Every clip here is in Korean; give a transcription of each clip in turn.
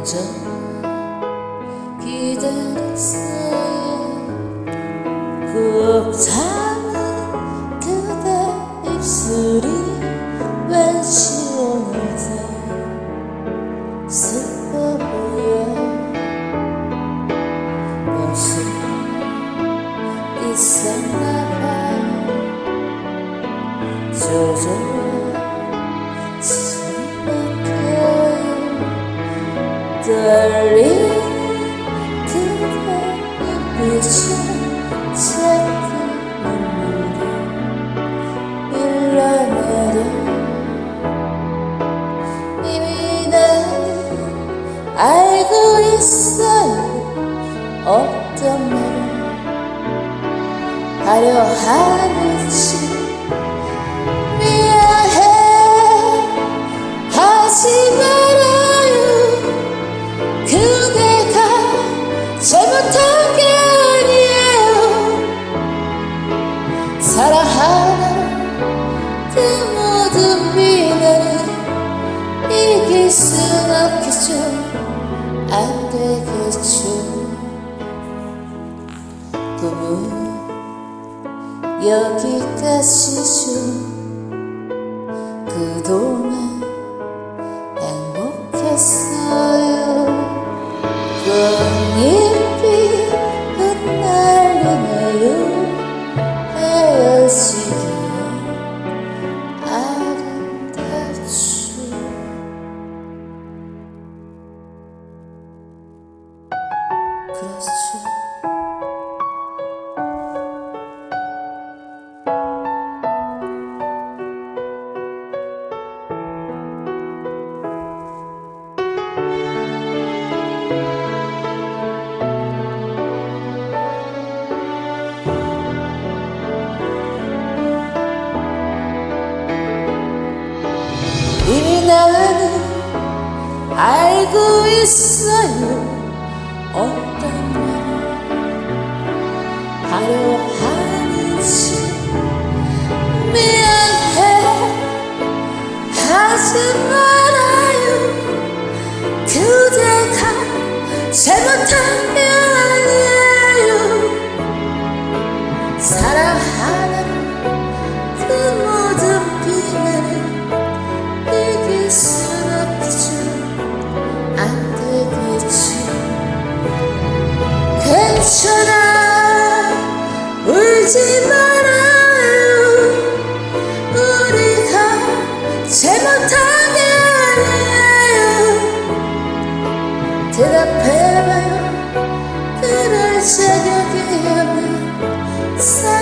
먼저 기다렸어요. 꼭 담은 그대 입술이 왠지 오늘도 슬퍼 보여. 벌써 있었나봐요. 조절 멀리 그대 빛을 찾다 만나다. 일어나도 이미 나는 알고 있어요. 어떤 말을 하려 하는지. 이제 안 되겠죠. 꿈은 여기까지죠. 그동안 행복했어. 이미 나는 알고 있어요. I don't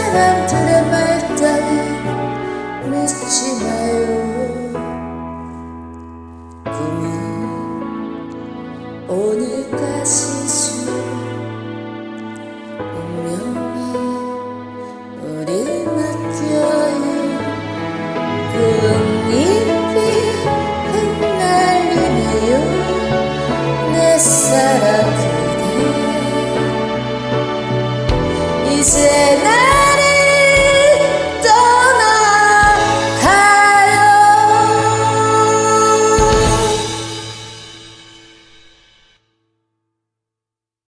사람들의 말 따위 믿지 마요 꿈은 오늘까지